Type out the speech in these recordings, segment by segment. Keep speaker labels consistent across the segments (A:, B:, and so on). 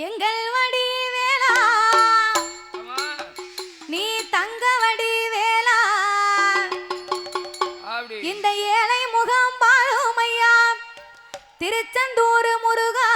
A: எங்கள்
B: வடிவேலா
A: நீ தங்க
B: வடிவேலா
A: இந்த ஏழை முகம் பாருமையா திருச்செந்தூர் முருகா.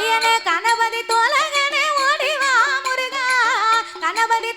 A: அரியனே கணபதி தோழகனே ஓடிவா முருகா. கணபதி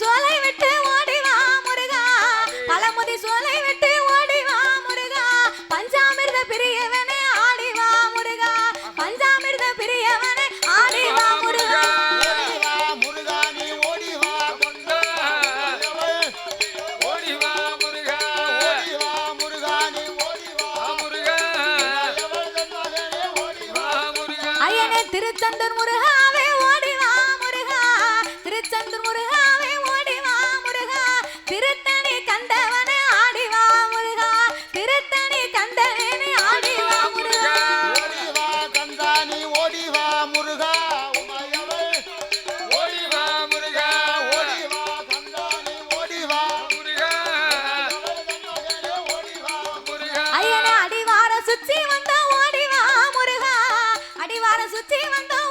A: சோலை விட்டு las últimas dos.